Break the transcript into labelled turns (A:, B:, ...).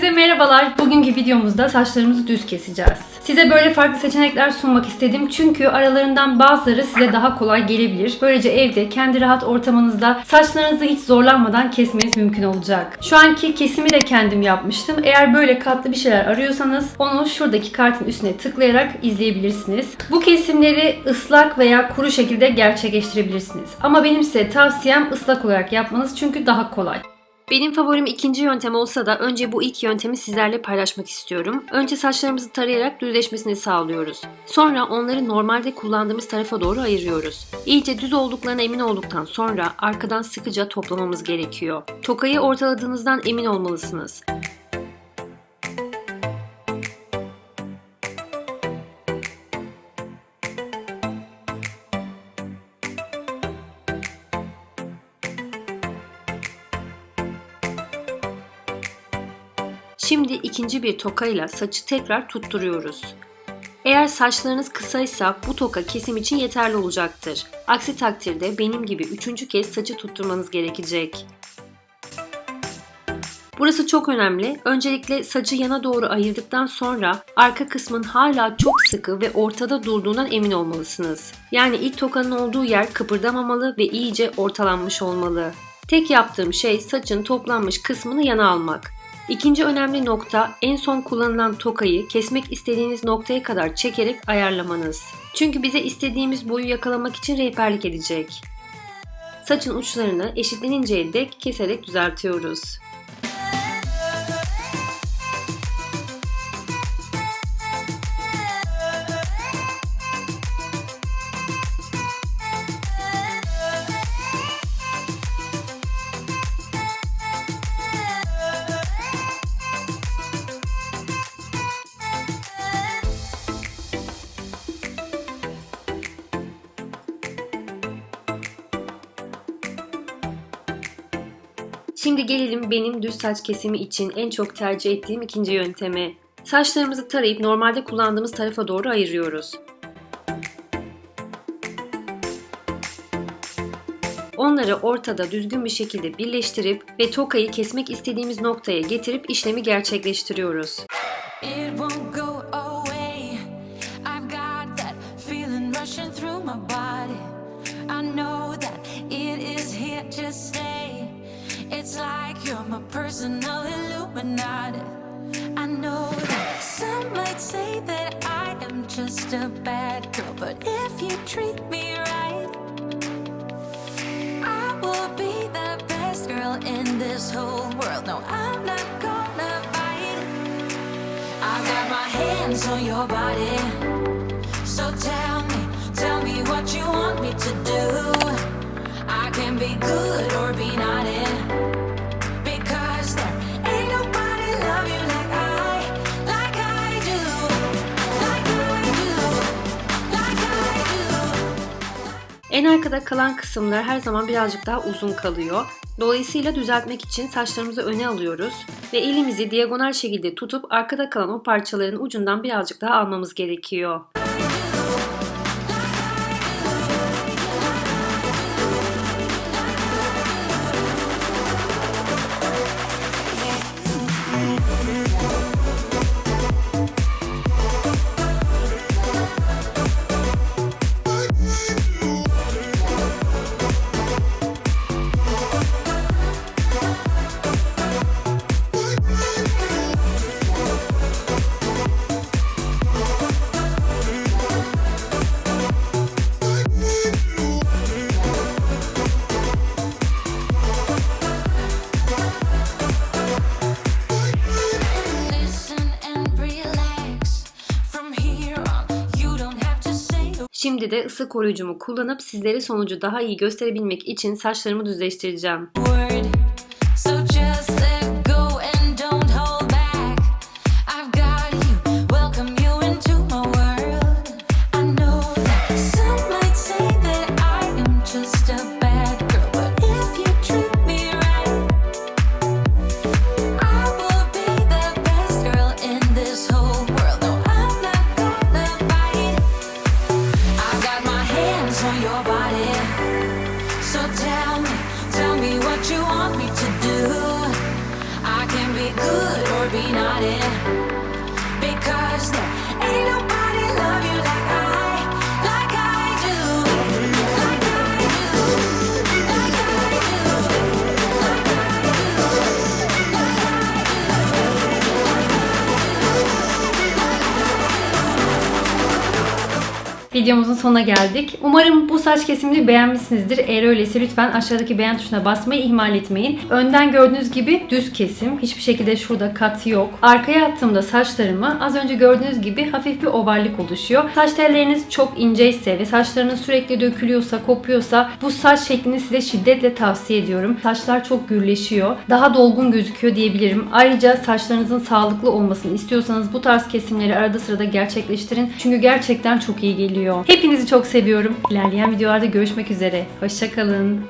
A: Hepinize merhabalar. Bugünkü videomuzda saçlarımızı düz keseceğiz. Size böyle farklı seçenekler sunmak istedim çünkü aralarından bazıları size daha kolay gelebilir. Böylece evde kendi rahat ortamınızda saçlarınızı hiç zorlanmadan kesmeniz mümkün olacak. Şu anki kesimi de kendim yapmıştım. Eğer böyle katlı bir şeyler arıyorsanız onu şuradaki kartın üstüne tıklayarak izleyebilirsiniz. Bu kesimleri ıslak veya kuru şekilde gerçekleştirebilirsiniz. Ama benim size tavsiyem ıslak olarak yapmanız çünkü daha kolay. Benim favorim ikinci yöntem olsa da önce bu ilk yöntemi sizlerle paylaşmak istiyorum. Önce saçlarımızı tarayarak düzleşmesini sağlıyoruz. Sonra onları normalde kullandığımız tarafa doğru ayırıyoruz. İyice düz olduklarına emin olduktan sonra arkadan sıkıca toplamamız gerekiyor. Tokayı ortaladığınızdan emin olmalısınız. Şimdi ikinci bir tokayla saçı tekrar tutturuyoruz. Eğer saçlarınız kısaysa bu toka kesim için yeterli olacaktır. Aksi takdirde benim gibi üçüncü kez saçı tutturmanız gerekecek. Burası çok önemli. Öncelikle saçı yana doğru ayırdıktan sonra arka kısmın hala çok sıkı ve ortada durduğundan emin olmalısınız. Yani ilk tokanın olduğu yer kıpırdamamalı ve iyice ortalanmış olmalı. Tek yaptığım şey saçın toplanmış kısmını yana almak. İkinci önemli nokta en son kullanılan tokayı kesmek istediğiniz noktaya kadar çekerek ayarlamanız. Çünkü bize istediğimiz boyu yakalamak için rehberlik edecek. Saçın uçlarını eşitleninceye dek keserek düzeltiyoruz. Şimdi gelelim benim düz saç kesimi için en çok tercih ettiğim ikinci yönteme. Saçlarımızı tarayıp normalde kullandığımız tarafa doğru ayırıyoruz. Onları ortada düzgün bir şekilde birleştirip ve tokayı kesmek istediğimiz noktaya getirip işlemi gerçekleştiriyoruz.
B: It's like you're my personal Illuminati. I know that some might say that I am just a bad girl, but if you treat me right, I will be the best girl in this whole world. No, I'm not gonna bite. I got my hands on your body. So tell
A: En arkada kalan kısımlar her zaman birazcık daha uzun kalıyor. Dolayısıyla düzeltmek için saçlarımızı öne alıyoruz ve elimizi diagonal şekilde tutup arkada kalan o parçaların ucundan birazcık daha almamız gerekiyor. Şimdi de ısı koruyucumu kullanıp sizlere sonucu daha iyi gösterebilmek için saçlarımı düzleştireceğim.
B: word. On your body.
A: Videomuzun sonuna geldik. Umarım bu saç kesimini beğenmişsinizdir. Eğer öyleyse lütfen aşağıdaki beğen tuşuna basmayı ihmal etmeyin. Önden gördüğünüz gibi düz kesim. Hiçbir şekilde şurada kat yok. Arkaya attığımda saçlarımı az önce gördüğünüz gibi hafif bir ovallik oluşuyor. Saç telleriniz çok inceyse ve saçlarınız sürekli dökülüyorsa, kopuyorsa bu saç şeklini size şiddetle tavsiye ediyorum. Saçlar çok gürleşiyor. Daha dolgun gözüküyor diyebilirim. Ayrıca saçlarınızın sağlıklı olmasını istiyorsanız bu tarz kesimleri arada sırada gerçekleştirin. Çünkü gerçekten çok iyi geliyor. Hepinizi çok seviyorum. İlerleyen videolarda görüşmek üzere. Hoşçakalın.